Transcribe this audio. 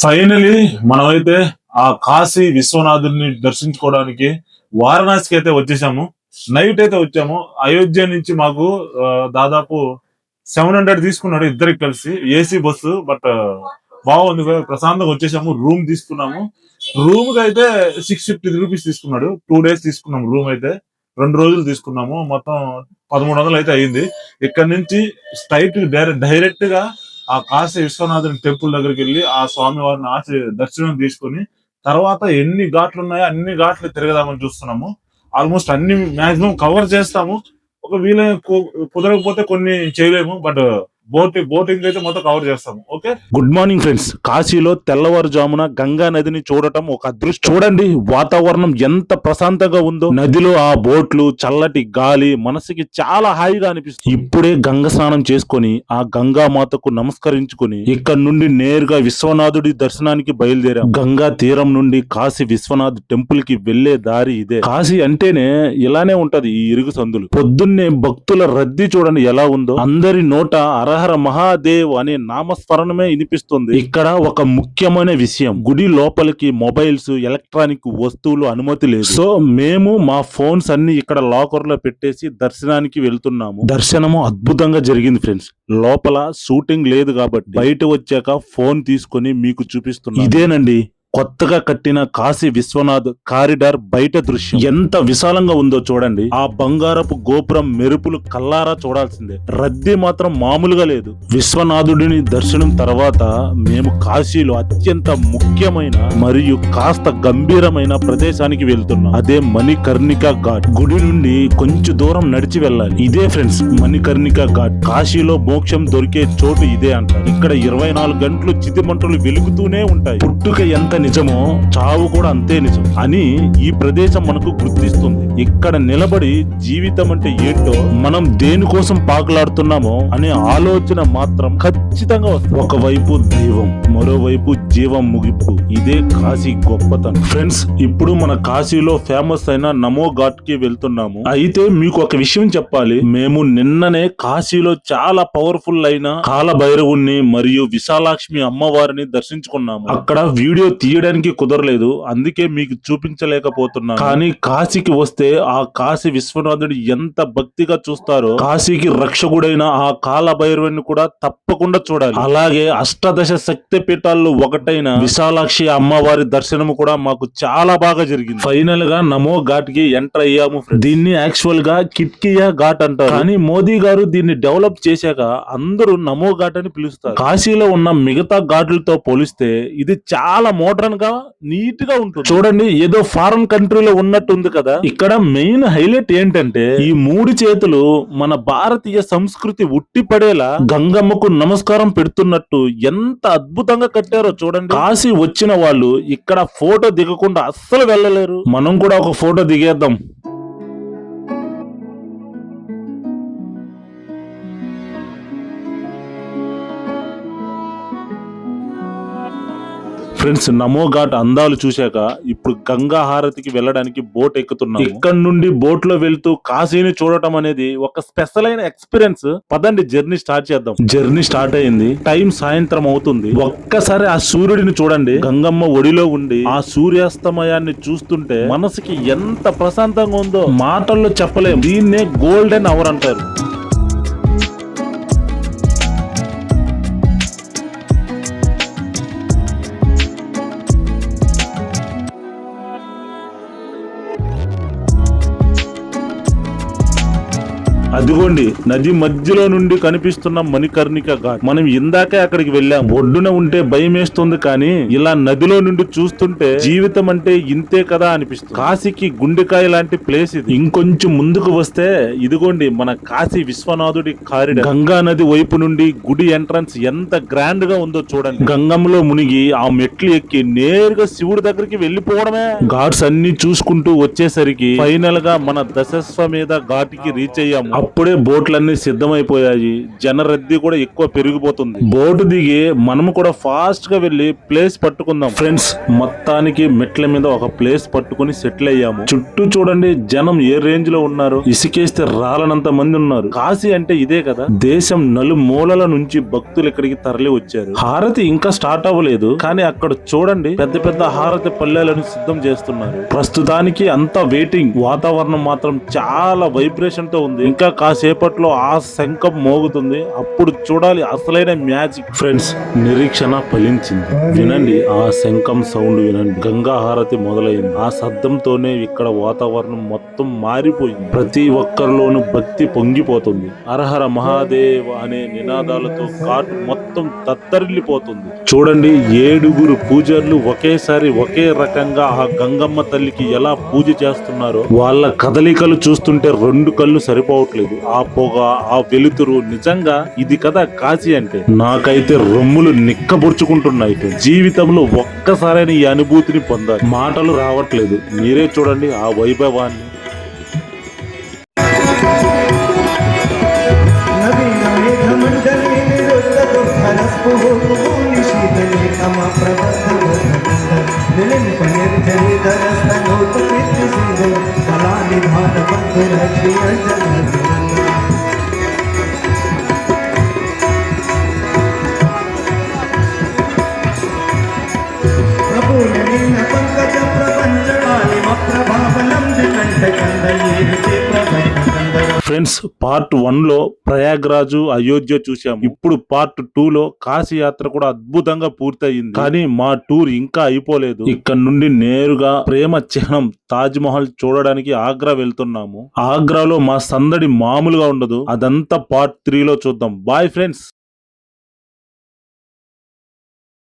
Finally మనమైతే ఆ కాశీ విశ్వనాథుని దర్శించుకోవడానికి వారణాసికి అయితే వచ్చేసాము. నైట్ అయితే వచ్చాము. అయోధ్య నుంచి మాకు దాదాపు సెవెన్ హండ్రెడ్ తీసుకున్నాడు ఇద్దరికి కలిసి. ఏసీ బస్సు బట్ బాగుంది ప్రశాంతంగా వచ్చేసాము. రూమ్ తీసుకున్నాము. రూమ్కి అయితే సిక్స్ ఫిఫ్టీ రూపీస్ తీసుకున్నాడు. టూ డేస్ తీసుకున్నాము రూమ్ అయితే. రెండు రోజులు తీసుకున్నాము. మొత్తం పదమూడు వందలు అయితే అయింది. ఇక్కడ నుంచి స్ట్రైట్ డైరెక్ట్గా ఆ కాశీ విశ్వనాథుని టెంపుల్ దగ్గరికి వెళ్ళి ఆ స్వామి వారిని ఆశ దర్శనం తీసుకొని తర్వాత ఎన్ని ఘాట్లు ఉన్నాయో అన్ని ఘాట్లు తిరగదామని చూస్తున్నాము. ఆల్మోస్ట్ అన్ని మాక్సిమం కవర్ చేస్తాము. ఒక వీలైన కుదరకపోతే కొన్ని చేయలేము. బట్ బోటింగ్ బోటింగ్ అయితే మొత్తం కవర్ చేస్తాము. ఓకే? గుడ్ మార్నింగ్ ఫ్రెండ్స్ కాశీలో తెల్లవారుజామున గంగా నదిని చూడటం ఒక అదృష్టం. చూడండి వాతావరణం ఎంత ప్రశాంతంగా ఉందో. నదిలో ఆ బోట్లు చల్లటి గాలి మనసుకి చాలా హాయిగా అనిపిస్తుంది. ఇప్పుడే గంగ స్నానం చేసుకొని ఆ గంగా మాతకు నమస్కరించుకొని ఇక్కడ నుండి నేరుగా విశ్వనాథుడి దర్శనానికి బయలుదేరాం. గంగా తీరం నుండి కాశీ విశ్వనాథ్ టెంపుల్కి వెళ్ళే దారి ఇదే. కాశీ అంటేనే ఇలానే ఉంటది ఈ ఇరుగు సందులు. పొద్దున్నే భక్తుల రద్దీ చూడండి ఎలా ఉందో. అందరి నోట అరహర మహాదేవ్ అనే నామస్మరణమే వినిపిస్తుంది. ఇక్కడ ఒక ముఖ్యమైన విషయం. గుడి లోపలికి మొబైల్స్ ఎలక్ట్రానిక్ వస్తువులు అనుమతి లేదు. సో మేము మా ఫోన్స్ అన్ని ఇక్కడ లాకర్లో పెట్టేసి దర్శనానికి వెళ్తున్నాము. దర్శనము అద్భుతంగా జరిగింది ఫ్రెండ్స్. లోపల షూటింగ్ లేదు కాబట్టి బయట వచ్చాక ఫోన్ తీసుకొని మీకు చూపిస్తున్నా ఇదేనండి. కొత్తగా కట్టిన కాశీ విశ్వనాథ్ కారిడార్ బయట దృశ్యం. ఎంత విశాలంగా ఉందో చూడండి. ఆ బంగారపు గోపురం మెరుపులు కల్లారా చూడాల్సిందే. రద్దీ మాత్రం మామూలుగా లేదు. విశ్వనాథుడిని దర్శనం తర్వాత మేము కాశీలో అత్యంత ముఖ్యమైన మరియు కాస్త గంభీరమైన ప్రదేశానికి వెళ్తున్నాం. అదే మణికర్ణిక ఘాట్. గుడి నుండి కొంచెం దూరం నడిచి వెళ్ళాలి. ఇదే ఫ్రెండ్స్ మణికర్ణిక ఘాట్. కాశీలో మోక్షం దొరికే చోటు ఇదే అంటారు. ఇక్కడ ఇరవై నాలుగు గంటలు చితిమంటలు వెలుగుతూనే ఉంటాయి. పుట్టుక ఎంత నిజమో చావు కూడా అంతే నిజం. అని ఈ ప్రదేశం మనకు గుర్తిస్తుంది. ఇక్కడ నిలబడి జీవితం అంటే ఏంటో మనం దేనికోసం పాకులాడుతున్నామో అనే ఆలోచన మాత్రం ఖచ్చితంగా వస్తుంది. ఒకవైపు దైవం మరోవైపు జీవం ముగింపు. ఇదే కాశీ గొప్పతనం. ఫ్రెండ్స్ ఇప్పుడు మన కాశీలో ఫేమస్ అయిన నమో ఘాట్కి వెళ్తున్నాము. అయితే మీకు ఒక విషయం చెప్పాలి. మేము నిన్ననే కాశీలో చాలా పవర్ఫుల్ అయిన కాల భైరవుణ్ణి మరియు విశాలాక్ష్మి అమ్మవారిని దర్శించుకున్నాము. అక్కడ వీడియో తీయడానికి కుదరలేదు. అందుకే మీకు చూపించలేకపోతున్నాను. కానీ కాశీకి వస్తే ఆ కాశీ విశ్వనాథుడు ఎంత భక్తిగా చూస్తారో కాశీకి రక్షకుడైన ఆ కాల భైరవుని కూడా తప్పకుండా చూడాలి. అలాగే అష్టాదశ శక్తి పీఠాల్లో ఒకటైన విశాలాక్షి అమ్మవారి దర్శనం కూడా మాకు చాలా బాగా జరిగింది. ఫైనల్గా నమో ఘాట్కి ఎంటర్ అయ్యాము. దీన్ని యాక్చువల్గా కిట్కియా ఘాట్ అంటారు. కానీ మోదీ గారు దీన్ని డెవలప్ చేశాక అందరూ నమో ఘాట్ అని పిలుస్తారు. కాశీలో ఉన్న మిగతా ఘాట్లతో పోలిస్తే ఇది చాలా మోడర్న్గా నీట్గా ఉంటుంది. చూడండి ఏదో ఫారెన్ కంట్రీలో ఉన్నట్టు ఉంది కదా. ఇక్కడ మెయిన్ హైలైట్ ఏంటంటే ఈ మూడు చేతులు మన భారతీయ సంస్కృతి ఉట్టిపడేలా గంగమ్మకు నమస్కారం పెడుతున్నట్టు ఎంత అద్భుతంగా కట్టారో చూడండి. కాశీ వచ్చిన వాళ్ళు ఇక్కడ ఫోటో దిగకుండా అస్సలు వెళ్ళలేరు. మనం కూడా ఒక ఫోటో దిగేద్దాం. ఫ్రెండ్స్ నమో ఘాట్ అందాలు చూశాక ఇప్పుడు గంగా హారతికి వెళ్ళడానికి బోట్ ఎక్కుతున్నాం ఇక్కడ నుండి బోట్లో వెళ్తూ కాశీని చూడటం అనేది ఒక స్పెషల్ అయిన ఎక్స్పీరియన్స్. పదండి జర్నీ స్టార్ట్ చేద్దాం. జర్నీ స్టార్ట్ అయింది. టైం సాయంత్రం అవుతుంది. ఒక్కసారి ఆ సూర్యుడిని చూడండి. గంగమ్మ ఒడిలో ఉండి ఆ సూర్యాస్తమయాన్ని చూస్తుంటే మనసుకి ఎంత ప్రశాంతంగా ఉందో మాటల్లో చెప్పలేం. దీన్నే గోల్డెన్ అవర్ అంటారు. అదిగోండి నది మధ్యలో నుండి కనిపిస్తున్న మణికర్ణిక ఘాట్. మనం ఇందాకే అక్కడికి వెళ్ళాం. ఒడ్డున ఉంటే భయమేస్తుంది కానీ ఇలా నదిలో నుండి చూస్తుంటే జీవితం అంటే ఇంతే కదా అనిపిస్తుంది. కాశీకి గుండెకాయ లాంటి ప్లేస్ ఇది. ఇంకొంచెం ముందుకు వస్తే ఇదిగోండి మన కాశీ విశ్వనాథుడి కారిడర్. గంగా నది వైపు నుండి గుడి ఎంట్రన్స్ ఎంత గ్రాండ్గా ఉందో చూడండి. గంగంలో మునిగి ఆ మెట్లు ఎక్కి నేరుగా శివుడి దగ్గరికి వెళ్ళిపోవడమే. ఘాట్స్ అన్ని చూసుకుంటూ వచ్చేసరికి ఫైనల్గా మన దశస్వ మీద ఘాటికి రీచ్ అయ్యాము. అప్పుడే బోట్లన్నీ సిద్ధమైపోయాయి. జనరద్దీ కూడా ఎక్కువ పెరిగిపోతుంది. బోటు దిగి మనము కూడా ఫాస్ట్గా వెళ్ళి ప్లేస్ పట్టుకుందాం. ఫ్రెండ్స్ మొత్తానికి మెట్ల మీద ఒక ప్లేస్ పట్టుకుని సెటిల్ అయ్యాము. చుట్టూ చూడండి జనం ఏ రేంజ్లో ఉన్నారు? ఇసుకేస్తే రాలనంత మంది ఉన్నారు. కాశీ అంటే ఇదే కదా? దేశం నలుమూలల నుంచి భక్తులు ఇక్కడికి తరలి వచ్చారు. హారతి ఇంకా స్టార్ట్ అవ్వలేదు. కానీ అక్కడ చూడండి పెద్ద పెద్ద హారతి పల్లెలను సిద్ధం చేస్తున్నారు. ప్రస్తుతానికి అంతా వెయిటింగ్. వాతావరణం మాత్రం చాలా వైబ్రేషన్తో ఉంది. ఇంకా కాసేపట్లో ఆ శంఖం మోగుతుంది. అప్పుడు చూడాలి అసలైన మ్యాజిక్. ఫ్రెండ్స్ నిరీక్షణ ఫలించింది. వినండి ఆ శంఖం సౌండ్ వినండి. గంగా హారతి మొదలైంది. ఆ శబ్దంతోనే ఇక్కడ వాతావరణం మొత్తం మారిపోయింది. ప్రతి ఒక్కరిలోనూ భక్తి పొంగిపోతుంది. అరహర మహాదేవ్ అనే నినాదాలతో కాటు మొత్తం మొత్తం తత్తరిల్లిపోతుంది. చూడండి ఏడుగురు పూజారులు ఒకేసారి ఒకే రకంగా ఆ గంగమ్మ తల్లికి ఎలా పూజ చేస్తున్నారో వాళ్ళ కదలికలు చూస్తుంటే రెండు కళ్ళు సరిపోవట్లేదు. ఆ పొగ ఆ వెలుతురు నిజంగా ఇది కదా కాశీ అంటే. నాకైతే రొమ్ములు నిక్కబుర్చుకుంటున్నాయి జీవితంలో ఒక్కసారైన ఈ అనుభూతిని పొందాలి. మాటలు రావట్లేదు. మీరే చూడండి ఆ వైభవాన్ని. कलानिधानबन्धुरक्षियञ्जनविरन्द प्रभुनिन्न ఫ్రెండ్స్ పార్ట్ వన్లో ప్రయాగ్రాజు అయోధ్య చూసాం ఇప్పుడు పార్ట్ టూ లో కాశీ యాత్ర కూడా అద్భుతంగా పూర్తయింది. కానీ మా టూర్ ఇంకా అయిపోలేదు. ఇక్కడ నుండి నేరుగా ప్రేమ చిహ్నం తాజ్ మహల్ చూడడానికి ఆగ్రా వెళ్తున్నాము. ఆగ్రాలో మా సందడి మామూలుగా ఉండదు. అదంతా పార్ట్ త్రీ లో చూద్దాం. Bye friends